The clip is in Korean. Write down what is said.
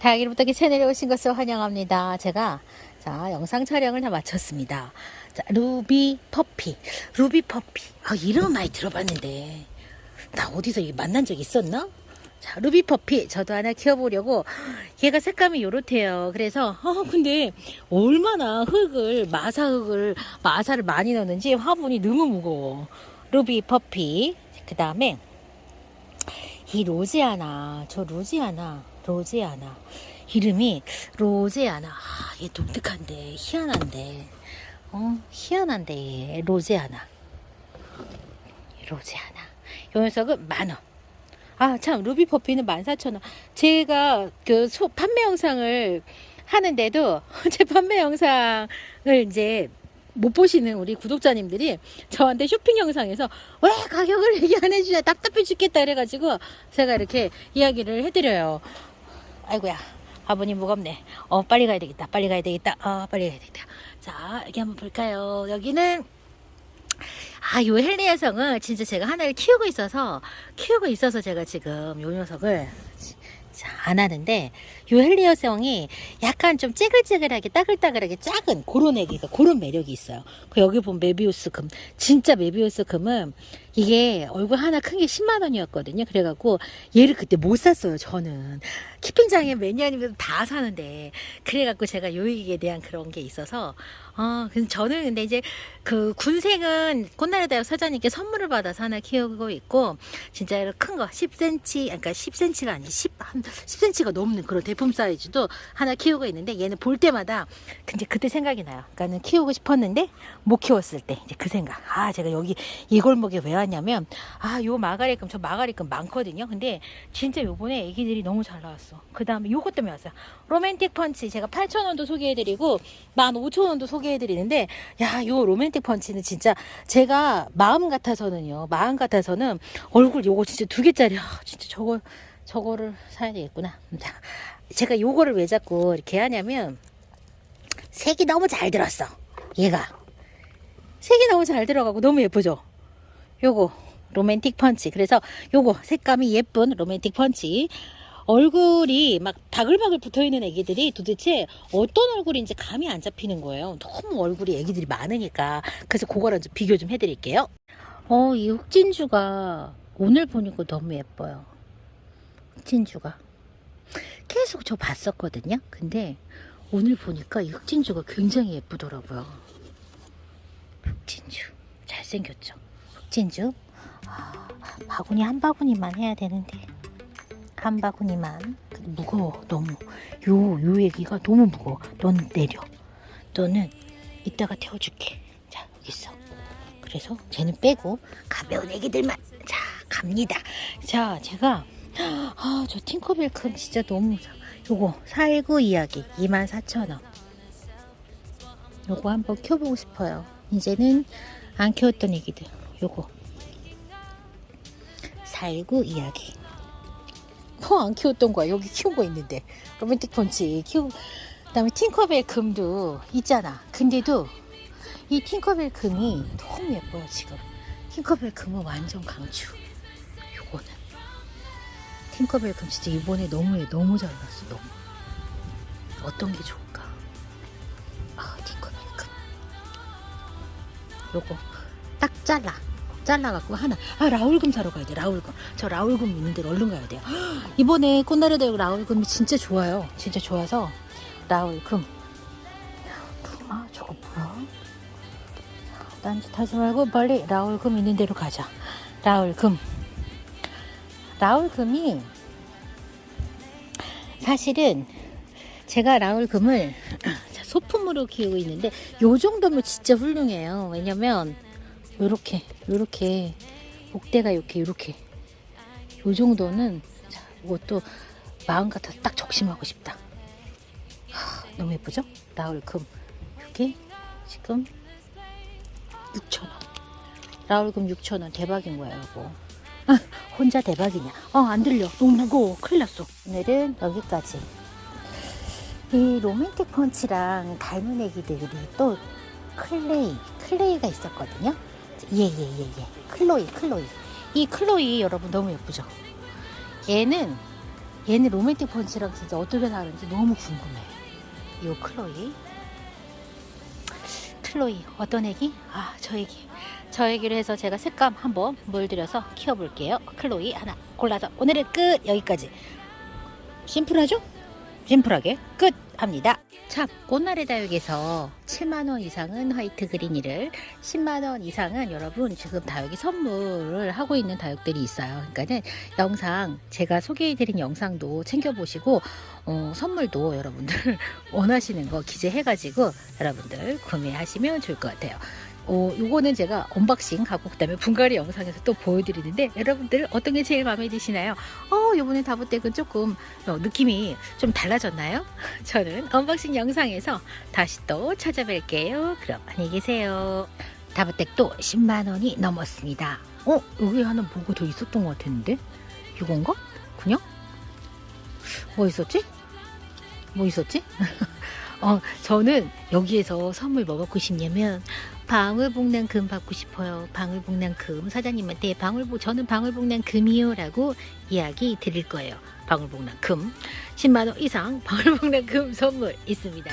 부탁이 채널에 오신 것을 환영합니다. 제가 자 영상 촬영을 다 마쳤습니다. 자 루비 퍼피, 루비 퍼피. 아 이름 많이 들어봤는데 나 어디서 이 만난 적 있었나? 자 루비 퍼피 저도 하나 키워보려고 얘가 색감이 요렇대요. 그래서 어 근데 얼마나 흙을 마사 흙을 마사를 많이 넣는지 화분이 너무 무거워. 루비 퍼피 그 다음에 이 로제아나 저 로제아나 로제아나. 이름이 로제아나. 아, 얘 독특한데 희한한데. 어 희한한데 얘 로제아나. 로제아나. 요 녀석은 만 원 아 참 루비 퍼피는 만 사천 원. 제가 그 소, 판매 영상을 하는데도 제 판매 영상을 이제 못 보시는 우리 구독자님들이 저한테 쇼핑 영상에서 왜 가격을 얘기 안 해주냐 답답해 죽겠다 그래가지고 제가 이렇게 이야기를 해드려요. 아이고야 아버님 무겁네. 어 빨리 가야 되겠다. 빨리 가야 되겠다. 어 빨리 가야 되겠다. 자 여기 한번 볼까요? 여기는 아, 요 헬리 여성은 진짜 제가 하나를 키우고 있어서, 키우고 있어서 제가 지금 요 녀석을 자, 안 하는데, 요 헬리 여성이 약간 좀 찌글찌글하게 따글따글하게 작은 그런 애기가 그런 매력이 있어요. 그 여기 보면 메비우스 금. 진짜 메비우스 금은 이게 얼굴 하나 큰 게 10만 원이었거든요. 그래갖고 얘를 그때 못 샀어요, 저는. 키핑장에 매니아님들 다 사는데. 그래갖고 제가 요 얘기에 대한 그런 게 있어서, 어, 근데 저는 근데 이제 그 군생은 꽃나라 대학 사장님께 선물을 받아서 하나 키우고 있고, 진짜 큰 거, 10cm, 그러니까 10cm가 아니, 10, 한 10cm가 넘는 그런 대품 사이즈도 하나 키우고 있는데, 얘는 볼 때마다, 근데 그때 생각이 나요. 그러니까는 키우고 싶었는데, 못 키웠을 때, 이제 그 생각. 아, 제가 여기 이 골목에 왜 왔냐면, 아, 요 마가리금, 저 마가리금 많거든요. 근데 진짜 요번에 애기들이 너무 잘 나왔어. 그 다음에 요것 때문에 왔어요. 로맨틱 펀치, 제가 8,000원도 소개해드리고, 15,000원도 소개해드리는데, 야, 요 로맨틱 펀치는 진짜 제가 마음 같아서는요, 마음 같아서는 얼굴 요거 진짜 두 개짜리, 아, 진짜 저거, 저거를 사야 되겠구나. 자, 제가 요거를 왜 자꾸 이렇게 하냐면, 색이 너무 잘 들었어. 얘가. 색이 너무 잘 들어가고 너무 예쁘죠? 요거, 로맨틱 펀치. 그래서 요거, 색감이 예쁜 로맨틱 펀치. 얼굴이 막 바글바글 붙어 있는 애기들이 도대체 어떤 얼굴인지 감이 안 잡히는 거예요. 너무 얼굴이 애기들이 많으니까. 그래서 그거랑 좀 비교 좀 해드릴게요. 어, 이 흑진주가 오늘 보니까 너무 예뻐요. 흑진주가. 계속 저 봤었거든요. 근데 오늘 보니까 이 흑진주가 굉장히 예쁘더라고요. 흑진주. 잘생겼죠? 흑진주. 아, 바구니 한 바구니만 해야 되는데. 한 바구니만. 무거워, 너무. 요, 요 얘기가 너무 무거워. 넌 내려. 너는 이따가 태워줄게. 자, 여기 있어. 그래서 쟤는 빼고 가벼운 애기들만. 자, 갑니다. 자, 제가. 아, 저 팅커벨 큰 진짜 너무. 요거, 살구 이야기. 24,000원. 요거 한번 켜보고 싶어요. 이제는 안 키웠던 애기들. 요거. 살구 이야기. 뭐안 키웠던 거야. 여기 키운 거 있는데. 로맨틱 펀치 키우. 그 다음에 팅커벨 금도 있잖아. 근데도 이 팅커벨 금이 너무 예뻐요 지금. 팅커벨 금은 완전 강추. 금 진짜 이번에 너무 너무 잘 났어. 너무. 어떤 게 좋을까? 아 팅커벨 금. 요거. 딱 잘라. 잘라갖고 하나. 아 라울금 사러 가야 돼 라울금. 저 라울금 있는 데로 얼른 가야 돼요. 이번에 꽃나루 대육 라울금이 진짜 좋아요. 진짜 좋아서. 라울금. 아 저거 뭐야? 딴짓 하지 말고 빨리 라울금 있는 데로 가자. 라울금 라울금이 사실은 제가 라울금을 소품으로 키우고 있는데 요 정도면 진짜 훌륭해요. 왜냐면 요렇게 요렇게 목대가 이렇게 요렇게. 요 정도는 자 이것도 마음 같아서 딱 적심하고 싶다. 하, 너무 예쁘죠? 라울금. 이게 지금 6,000원. 라울금 6,000원. 대박인 거야 이거. 아, 혼자 대박이냐 어 안 들려 너무 무거워 큰일 났어 오늘은 여기까지 이 로맨틱 펀치랑 닮은 애기들이 또 클레이 클레이가 있었거든요 예예 예 예, 예. 클로이 클로이 이 클로이 여러분 너무 예쁘죠 얘는 얘는 로맨틱 펀치랑 진짜 어떻게 다른지 너무 궁금해. 요 클로이. 클로이 어떤 애기? 아, 저 애기. 저 애기로 해서 제가 색감 한번 물들여서 키워볼게요. 클로이 하나 골라서 오늘은 끝 여기까지. 심플하죠? 심플하게 끝 합니다. 참 꽃날의 다육에서 7만원 이상은 화이트 그린이를 10만원 이상은 여러분 지금 다육이 선물을 하고 있는 다육들이 있어요. 그러니까는 영상 제가 소개해드린 영상도 챙겨보시고 어, 선물도 여러분들 원하시는 거 기재해가지고 여러분들 구매하시면 좋을 것 같아요. 어, 요거는 제가 언박싱 하고 그다음에 분갈이 영상에서 또 보여드리는데 여러분들 어떤 게 제일 마음에 드시나요? 어, 요번에 다보댁은 조금 어, 느낌이 좀 달라졌나요? 저는 언박싱 영상에서 다시 또 찾아뵐게요. 그럼 안녕히 계세요. 다보댁도 10만 원이 넘었습니다. 어, 여기 하나 뭐가 더 있었던 것 같았는데? 이건가? 그냥? 뭐 있었지? 뭐 있었지? 어, 저는 여기에서 선물 뭐 받고 싶냐면 방울복랑금 받고 싶어요. 방울복랑금 사장님한테 방울복 저는 방울복랑금이요라고 이야기 드릴 거예요. 방울복랑금 10만 원 이상 방울복랑금 선물 있습니다.